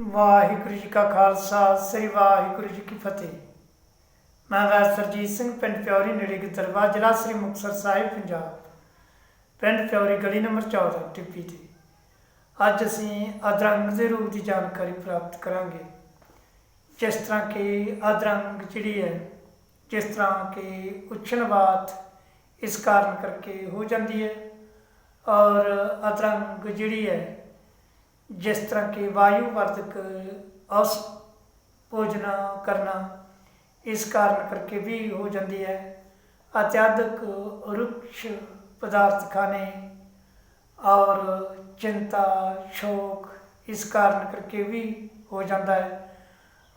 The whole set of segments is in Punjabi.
ਵਾਹਿਗੁਰੂ ਜੀ ਕਾ ਖਾਲਸਾ, ਸ੍ਰੀ ਵਾਹਿਗੁਰੂ ਜੀ ਕੀ ਫਤਿਹ। ਮੈਂ ਵੈਦ ਸਰਜੀਤ ਸਿੰਘ, ਪਿੰਡ ਪਿਉਰੀ ਨੇੜੇ ਗਿੱਦਰਵਾ ਜ਼ਿਲ੍ਹਾ ਸ੍ਰੀ ਮੁਕਤਸਰ ਸਾਹਿਬ, ਪੰਜਾਬ। ਪਿੰਡ ਪਿਉਰੀ ਗਲੀ ਨੰਬਰ 14 ਟਿੱਪੀ ਤੇ। ਅੱਜ ਅਸੀਂ ਅਦਰੰਗ ਦੇ ਰੂਪ ਦੀ ਜਾਣਕਾਰੀ ਪ੍ਰਾਪਤ ਕਰਾਂਗੇ। ਜਿਸ ਤਰ੍ਹਾਂ ਕਿ ਅਦਰੰਗ ਜਿਹੜੀ ਹੈ, ਜਿਸ ਤਰ੍ਹਾਂ ਕਿ ਉਛਣਵਾਤ ਇਸ ਕਾਰਨ ਕਰਕੇ ਹੋ ਜਾਂਦੀ ਹੈ ਔਰ ਅਦਰੰਗ ਜਿਹੜੀ ਹੈ ਜਿਸ ਤਰ੍ਹਾਂ ਕਿ ਵਾਯੂ ਵਰਤਕ ਅਸ ਭੋਜਨ ਕਰਨਾ, ਇਸ ਕਾਰਨ ਕਰਕੇ ਵੀ ਹੋ ਜਾਂਦੀ ਹੈ। ਅਤਿਆਧਕ ਰੁਕਸ਼ ਪਦਾਰਥ ਖਾਣੇ ਔਰ ਚਿੰਤਾ, ਸ਼ੋਕ, ਇਸ ਕਾਰਨ ਕਰਕੇ ਵੀ ਹੋ ਜਾਂਦਾ ਹੈ।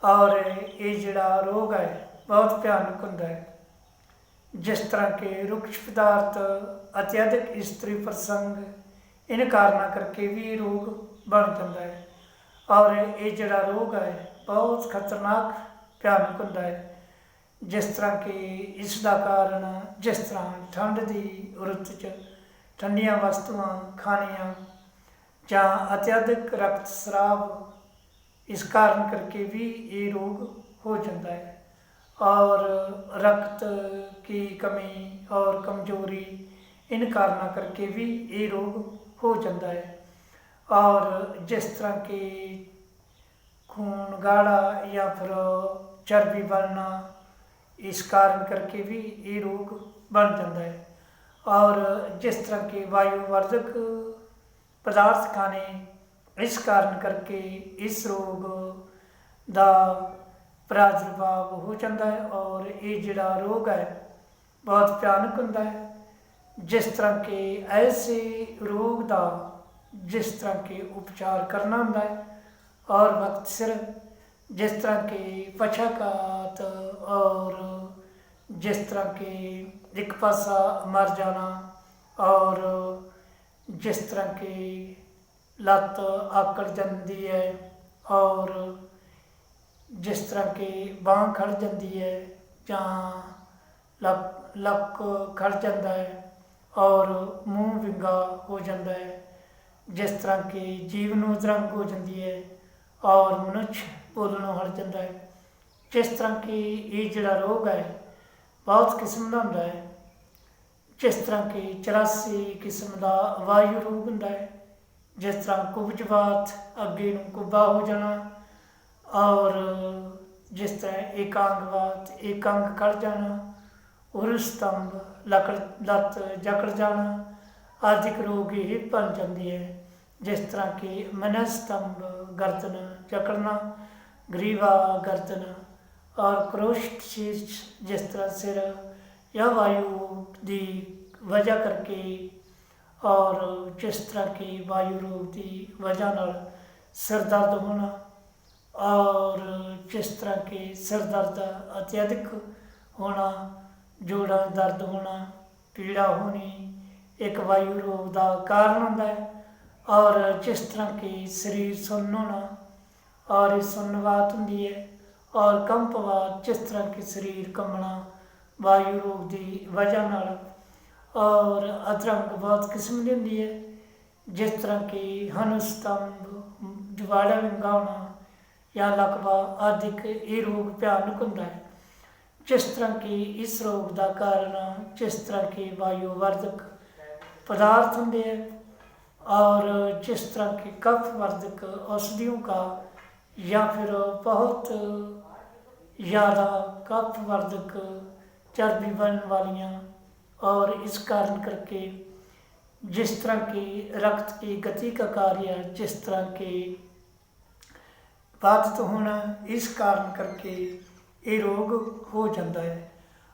ਔਰ ਇਹ ਜਿਹੜਾ ਰੋਗ ਹੈ, ਬਹੁਤ ਭਿਆਨਕ ਹੁੰਦਾ ਹੈ। ਜਿਸ ਤਰ੍ਹਾਂ ਕਿ ਰੁਕਸ਼ ਪਦਾਰਥ ਅਤਿਆਧਕ ਇਸਤਰੀ ਇਹਨਾਂ ਕਾਰਨਾਂ ਕਰਕੇ ਵੀ ਇਹ ਰੋਗ ਬਣ ਜਾਂਦਾ ਹੈ। ਔਰ ਇਹ ਜਿਹੜਾ ਰੋਗ ਹੈ, ਬਹੁਤ ਖਤਰਨਾਕ, ਭਿਆਨਕ ਹੁੰਦਾ ਹੈ। ਜਿਸ ਤਰ੍ਹਾਂ ਕਿ ਇਸ ਦਾ ਕਾਰਨ ਜਿਸ ਤਰ੍ਹਾਂ ਠੰਡ ਦੀ ਰੁੱਤ 'ਚ ਠੰਡੀਆਂ ਵਸਤੂਆਂ, ਖਾਣੀਆਂ ਜਾਂ ਅਤਿਆਧਿਕ ਰਕਤ ਸਰਾਵ, ਇਸ ਕਾਰਨ ਕਰਕੇ ਵੀ ਇਹ ਰੋਗ ਹੋ ਜਾਂਦਾ ਹੈ। ਔਰ ਰਕਤ ਕੀ ਕਮੀ ਔਰ ਕਮਜ਼ੋਰੀ, ਇਨ ਕਾਰਨਾਂ ਕਰਕੇ ਵੀ ਇਹ ਰੋਗ हो जाता है। और जिस तरह के खून, गाढ़ा या फिर चर्बी बनना, इस कारण करके भी ये रोग बन जाता है। और जिस तरह के वायुवर्धक पदार्थ खाने, इस कारण करके इस रोग का प्रादुर्भाव हो जाता है और ये जोड़ा रोग है, बहुत भयानक है। ਜਿਸ ਤਰ੍ਹਾਂ ਕਿ ਐਸੇ ਰੋਗ ਦਾ ਜਿਸ ਤਰ੍ਹਾਂ ਕਿ ਉਪਚਾਰ ਕਰਨਾ ਹੁੰਦਾ ਹੈ, ਔਰ ਵਕਤ ਸਿਰ ਜਿਸ ਤਰ੍ਹਾਂ ਕਿ ਪਛਾਕਾਤ ਔਰ ਜਿਸ ਤਰ੍ਹਾਂ ਕਿ ਇੱਕ ਪਾਸਾ ਮਰ ਜਾਣਾ ਔਰ ਜਿਸ ਤਰ੍ਹਾਂ ਕਿ ਲੱਤ ਆਕੜ ਜਾਂਦੀ ਹੈ ਔਰ ਜਿਸ ਤਰ੍ਹਾਂ ਕਿ ਬਾਂਹ ਖੜ ਜਾਂਦੀ ਹੈ ਜਾਂ ਲੱਕ ਲੱਕ ਖੜ ਜਾਂਦਾ ਹੈ ਔਰ ਮੂੰਹ ਵਿੰਗਾ ਹੋ ਜਾਂਦਾ ਹੈ, ਜਿਸ ਤਰ੍ਹਾਂ ਕਿ ਜੀਵ ਨੂੰ ਉਦਰੰਗ ਹੋ ਜਾਂਦੀ ਹੈ ਔਰ ਮਨੁੱਖ ਬੋਲਣੋਂ ਹਟ ਜਾਂਦਾ ਹੈ। ਜਿਸ ਤਰ੍ਹਾਂ ਕਿ ਇਹ ਜਿਹੜਾ ਰੋਗ ਹੈ, ਬਹੁਤ ਕਿਸਮ ਦਾ ਹੁੰਦਾ ਹੈ। ਜਿਸ ਤਰ੍ਹਾਂ ਕਿ 84 ਕਿਸਮ ਦਾ ਵਾਯੂ ਰੋਗ ਹੁੰਦਾ ਹੈ, ਜਿਸ ਤਰ੍ਹਾਂ ਕੁਬਜਵਾਤ ਅੱਗੇ ਨੂੰ ਕੁੱਬਾ ਹੋ ਜਾਣਾ ਔਰ ਜਿਸ ਤਰ੍ਹਾਂ ਏਕਾਂਗਵਾਤ, ਏਕਾਂਗ ਖੜ ਜਾਣਾ ਉਰ ਸਤੰਭ ਲਕੜ, ਲੱਤ, ਜਕੜ ਜਾਣਾ ਆਦਿਕ ਰੋਗ ਇਹ ਬਣ ਜਾਂਦੀ ਹੈ, ਜਿਸ ਤਰ੍ਹਾਂ ਕਿ ਮਨਸਤੰਭ, ਗਰਦਨ, ਜਕੜਨਾ, ਗਰੀਵਾ, ਗਰਦਨ ਔਰ ਕ੍ਰੋਸ਼ਟ ਸ਼ੀਰਸ਼ ਜਿਸ ਤਰ੍ਹਾਂ ਸਿਰ ਜਾਂ ਵਾਯੂ ਦੀ ਵਜ੍ਹਾ ਕਰਕੇ ਔਰ ਜਿਸ ਤਰ੍ਹਾਂ ਕਿ ਵਾਯੂ ਰੋਗ ਦੀ ਵਜ੍ਹਾ ਨਾਲ ਸਿਰ ਦਰਦ ਹੋਣਾ ਔਰ ਜਿਸ ਤਰ੍ਹਾਂ ਕਿ ਸਿਰ ਦਰਦ ਅਤਿਆਧਿਕ ਹੋਣਾ ਜੋੜਾਂ ਦਰਦ ਹੋਣਾ, ਪੀੜਾ ਹੋਣੀ, ਇੱਕ ਵਾਯੂ ਰੋਗ ਦਾ ਕਾਰਨ ਹੁੰਦਾ ਹੈ ਔਰ ਜਿਸ ਤਰ੍ਹਾਂ ਕਿ ਸਰੀਰ ਸੁੰਨ ਹੋਣਾ, ਔਰ ਇਹ ਸੁੰਨਵਾਤ ਹੁੰਦੀ ਹੈ ਔਰ ਕੰਪਵਾਤ ਜਿਸ ਤਰ੍ਹਾਂ ਕਿ ਸਰੀਰ ਕੰਬਣਾ, ਵਾਯੂ ਰੋਗ ਦੀ ਵਜ੍ਹਾ ਨਾਲ ਔਰ ਅਦਰੰਗ ਬਹੁਤ ਕਿਸਮ ਦੀ ਹੁੰਦੀ ਹੈ, ਜਿਸ ਤਰ੍ਹਾਂ ਕਿ ਹਨੁਸਤੰਭ ਜਵਾੜਾ ਵਿੰਗਾ ਹੋਣਾ ਜਾਂ ਲਕਵਾ ਆਦਿਕ ਇਹ ਰੋਗ ਭਿਆਨਕ ਹੁੰਦਾ ਹੈ। जिस तरह की इस रोग का कारण जिस तरह के वायुवर्धक पदार्थ होंगे और जिस तरह के कफवर्धक औषधियों का या फिर बहुत ज़्यादा कफवर्धक चर्बी बन वाली और इस कारण करके जिस तरह की रक्त की गति का कार्य जिस तरह के बाधित होना, इस कारण करके ਇਹ ਰੋਗ ਹੋ ਜਾਂਦਾ ਹੈ।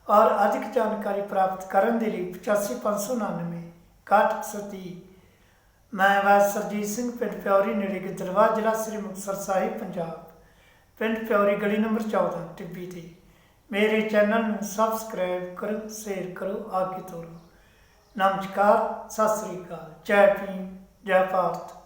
ਔਰ ਅਧਿਕ ਜਾਣਕਾਰੀ ਪ੍ਰਾਪਤ ਕਰਨ ਦੇ ਲਈ 85599 6130 ਮੈਂ ਵਾਸ ਸਰਜੀਤ ਸਿੰਘ, ਪਿੰਡ ਪਿਉਰੀ ਨੇੜੇ ਗਿੱਦੜਵਾ, ਜ਼ਿਲ੍ਹਾ ਸ੍ਰੀ ਮੁਕਤਸਰ ਸਾਹਿਬ, ਪੰਜਾਬ। ਪਿੰਡ ਪਿਉਰੀ ਗਲੀ ਨੰਬਰ 14 ਟਿੱਬੀ ਤੇ। ਮੇਰੇ ਚੈਨਲ ਨੂੰ ਸਬਸਕ੍ਰਾਈਬ ਕਰੋ, ਸ਼ੇਅਰ ਕਰੋ ਆਗੇ ਤੋਰੋ। ਨਮਸਕਾਰ, ਸਤਿ ਸ੍ਰੀ ਅਕਾਲ। ਜੈ ਭੀਮ, ਜੈ ਭਾਰਤ।